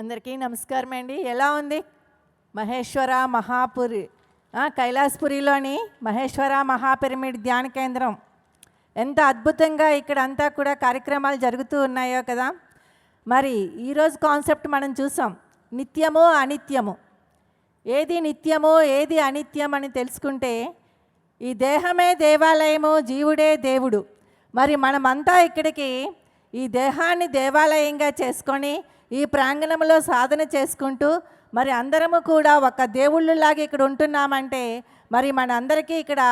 అందరికీ నమస్కారం అండి. ఎలా ఉంది? మహేశ్వర మహాపురి కైలాసపురిలోని మహేశ్వర మహాపిరమిడ్ ధ్యాన కేంద్రం. ఎంత అద్భుతంగా ఇక్కడ అంతా కూడా కార్యక్రమాలు జరుగుతూ ఉన్నాయో కదా. మరి ఈరోజు కాన్సెప్ట్ మనం చూసాం. నిత్యము అనిత్యము. ఏది నిత్యము ఏది అనిత్యం అని తెలుసుకుంటే ఈ దేహమే దేవాలయము జీవుడే దేవుడు. మరి మనమంతా ఇక్కడికి ఈ దేహాన్ని దేవాలయంగా చేసుకొని ఈ ప్రాంగణంలో సాధన చేసుకుంటూ మరి అందరము కూడా ఒక దేవుళ్ళలాగా ఇక్కడ ఉంటున్నామంటే మరి మన అందరికీ ఇక్కడ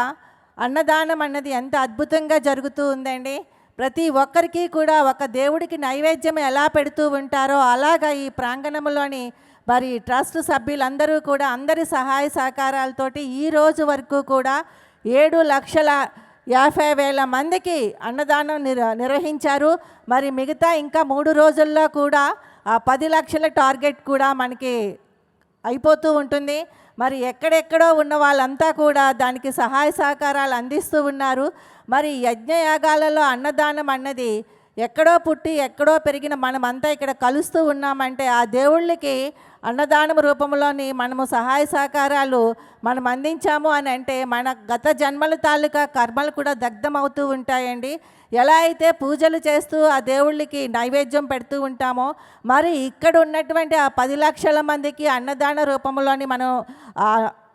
అన్నదానం అన్నది ఎంత అద్భుతంగా జరుగుతూ ఉందండి. ప్రతి ఒక్కరికి కూడా ఒక దేవుడికి నైవేద్యం ఎలా పెడుతూ ఉంటారో అలాగా ఈ ప్రాంగణంలోని మరి ట్రస్ట్ సభ్యులందరూ కూడా అందరి సహాయ సహకారాలతోటి ఈ రోజు వరకు కూడా ఏడు లక్షల యాభై వేల మందికి అన్నదానం నిర్ నిర్వహించారు. మరి మిగతా ఇంకా మూడు రోజుల్లో కూడా ఆ పది లక్షల టార్గెట్ కూడా మనకి అయిపోతూ ఉంటుంది. మరి ఎక్కడెక్కడో ఉన్న వాళ్ళంతా కూడా దానికి సహాయ సహకారాలు అందిస్తూ ఉన్నారు. మరి యజ్ఞయాగాలలో అన్నదానం అన్నది ఎక్కడో పుట్టి ఎక్కడో పెరిగిన మనమంతా ఇక్కడ కలుస్తూ ఉన్నామంటే ఆ దేవుళ్ళకి అన్నదానం రూపంలోని మనము సహాయ సహకారాలు మనం అందించాము అని అంటే మన గత జన్మల తాలూకా కర్మలు కూడా దగ్ధమవుతూ ఉంటాయండి. ఎలా అయితే పూజలు చేస్తూ ఆ దేవుళ్ళకి నైవేద్యం పెడుతూ ఉంటామో మరి ఇక్కడ ఉన్నటువంటి ఆ పది లక్షల మందికి అన్నదాన రూపంలోని మనం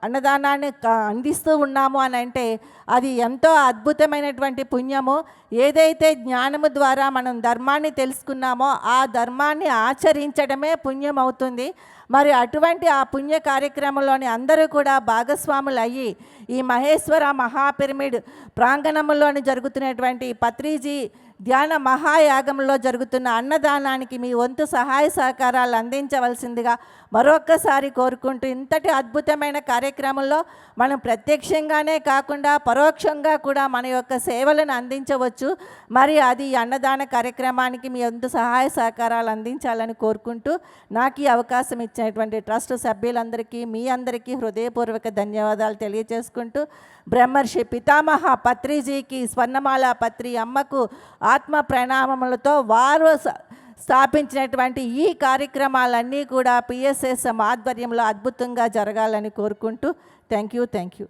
అన్నదానాన్ని అందిస్తూ ఉన్నాము అని అంటే అది ఎంతో అద్భుతమైనటువంటి పుణ్యము. ఏదైతే జ్ఞానము ద్వారా మనం ధర్మాన్ని తెలుసుకున్నామో ఆ ధర్మాన్ని ఆచరించడమే పుణ్యం అవుతుంది మరి అటువంటి ఆ పుణ్య కార్యక్రమంలోని అందరూ కూడా భాగస్వాములు అయ్యి ఈ మహేశ్వర మహాపిరమిడ్ ప్రాంగణంలోని జరుగుతున్నటువంటి పత్రిజీ ధ్యాన మహాయాగంలో జరుగుతున్న అన్నదానానికి మీ వంతు సహాయ సహకారాలు అందించవలసిందిగా మరొక్కసారి కోరుకుంటూ ఇంతటి అద్భుతమైన కార్యక్రమంలో మనం ప్రత్యక్షంగానే కాకుండా పరోక్షంగా కూడా మన యొక్క సేవలను అందించవచ్చు. మరి అది అన్నదాన కార్యక్రమానికి మీ వంతు సహాయ సహకారాలు అందించాలని కోరుకుంటూ నాకు ఈ అవకాశం వచ్చినటువంటి ట్రస్ట్ సభ్యులందరికీ మీ అందరికీ హృదయపూర్వక ధన్యవాదాలు తెలియజేసుకుంటూ బ్రహ్మర్షి పితామహ పత్రిజీకి స్వర్ణమాల పత్రి అమ్మకు ఆత్మ ప్రణామములతో వారు స్థాపించినటువంటి ఈ కార్యక్రమాలన్నీ కూడా పిఎస్ఎస్ ఆధ్వర్యంలో అద్భుతంగా జరగాలని కోరుకుంటూ థ్యాంక్ యూ థ్యాంక్ యూ